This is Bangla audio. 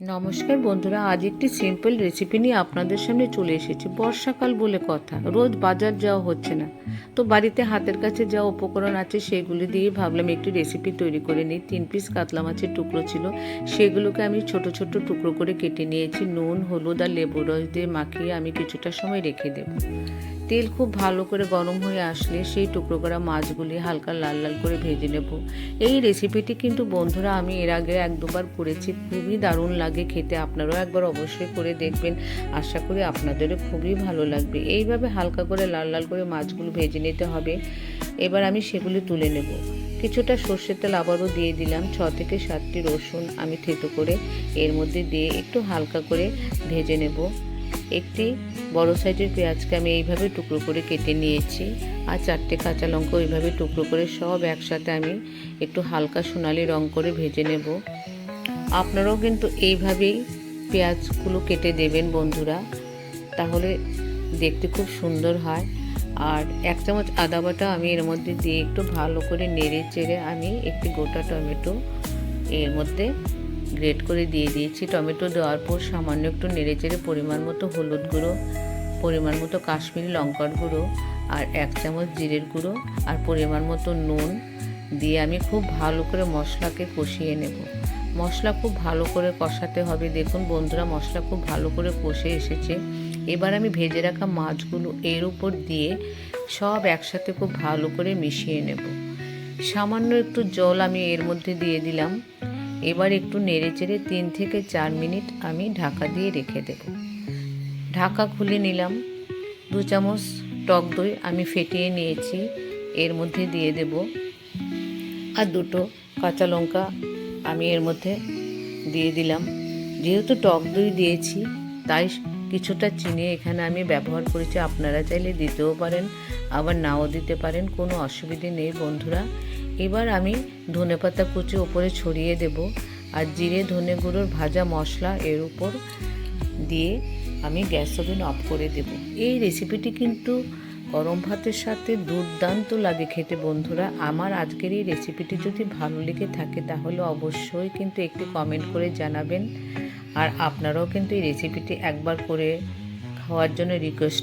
নমস্কার বন্ধুরা, আজ একটি সিম্পল রেসিপি নিয়ে আপনাদের সামনে চলে এসেছি। বর্ষাকাল বলে কথা, রোজ বাজার যাওয়া হচ্ছে না। তো বাড়িতে হাতের কাছে যা উপকরণ আছে, সেগুলি দিয়ে ভাবলাম একটি রেসিপি তৈরি করে নিই। তিন পিস কাতলা মাছের টুকরো ছিল, সেগুলোকে আমি ছোট ছোট টুকরো করে কেটে নিয়েছি। নুন, হলুদ আর লেবু রস দিয়ে মাখিয়ে আমি কিছুটা সময় রেখে দেব। তেল খুব ভালো করে গরম হয়ে আসলে সেই টুকরো করা মাছগুলি হালকা লাল লাল করে ভেজে নেব। এই রেসিপিটি কিন্তু বন্ধুরা, আমি এর আগে এক দুবার করেছি, খুবই দারুণ লাগে খেতে আপনারাও একবার অবশ্যই করে দেখবেন। আশা করি আপনাদেরও খুবই ভালো লাগবে। এইভাবে হালকা করে লাল লাল করে মাছগুলো ভেজে নিতে হবে। এবার আমি সেগুলি তুলে নেব। কিছুটা সর্ষের তেল আবারও দিয়ে দিলাম। ছ থেকে সাতটি রসুন আমি থেতো করে এর মধ্যে দিয়ে একটু হালকা করে ভেজে নেব। একটি বড় সাইজের পেঁয়াজকে আমি এইভাবে টুকরো করে কেটে নিয়েছি আর চারটে কাঁচা লঙ্কা ওইভাবে টুকরো করে সব একসাথে আমি একটু হালকা সোনালি রং করে ভেজে নেব। আপনারাও কিন্তু এইভাবেই পেঁয়াজগুলো কেটে দেবেন বন্ধুরা। তাহলে দেখতে খুব সুন্দর হয়। আর এক চামচ আদা বাটা আমি এর মধ্যে দিয়ে একটু ভালো করে নেড়ে চেড়ে আমি একটি গোটা টমেটো এর মধ্যে গ্রেট করে দিয়ে দিয়েছি। টমেটো দেওয়ার পর সামান্য একটু নেড়ে চেড়ে পরিমাণ মতো হলুদ গুঁড়ো, পরিমাণ মতো কাশ্মীরি লঙ্কার গুঁড়ো আর এক চামচ জিরের গুঁড়ো আর পরিমাণ মতো নুন দিয়ে আমি খুব ভালো করে মশলাকে কষিয়ে নেব। মশলা খুব ভালো করে কষাতে হবে। দেখুন বন্ধুরা, মশলা খুব ভালো করে কষে এসেছে। এবার আমি ভেজে রাখা মাছগুলো এর উপর দিয়ে সব একসাথে খুব ভালো করে মিশিয়ে নেব। সামান্য একটু জল আমি এর মধ্যে দিয়ে দিলাম। এবার একটু নেড়ে চেড়ে তিন থেকে চার মিনিট আমি ঢাকা দিয়ে রেখে দেব। ঢাকা খুলে নিলাম। দু চামচ টক দই আমি ফেটিয়ে নিয়েছি। এর মধ্যে দিয়ে দেব। আর দুটো কাঁচা লঙ্কা আমি এর মধ্যে দিয়ে দিলাম। যেহেতু টক দই দিয়েছি, তাই কিছুটা চিনি এখানে আমি ব্যবহার করেছি। আপনারা চাইলে দিতেও পারেন, আবার নাও দিতে পারেন, কোনো অসুবিধে নেই বন্ধুরা। এবার আমি ধনেপাতা কুচি ওপরে ছড়িয়ে দেব আর জিরে, ধনে গুঁড়োর ভাজা মশলা এর উপর দিয়ে আমি গ্যাস ওভেন অফ করে দেব। এই রেসিপিটি কিন্তু গরম ভাতের সাথে দুর্দান্ত লাগে খেতে বন্ধুরা। আমার আজকের এই রেসিপিটি যদি ভালো লেগে থাকে তাহলে অবশ্যই কিন্তু একটি কমেন্ট করে জানাবেন। আর আপনারাও কিন্তু এই রেসিপিটি একবার করে খাওয়ার জন্য রিকোয়েস্ট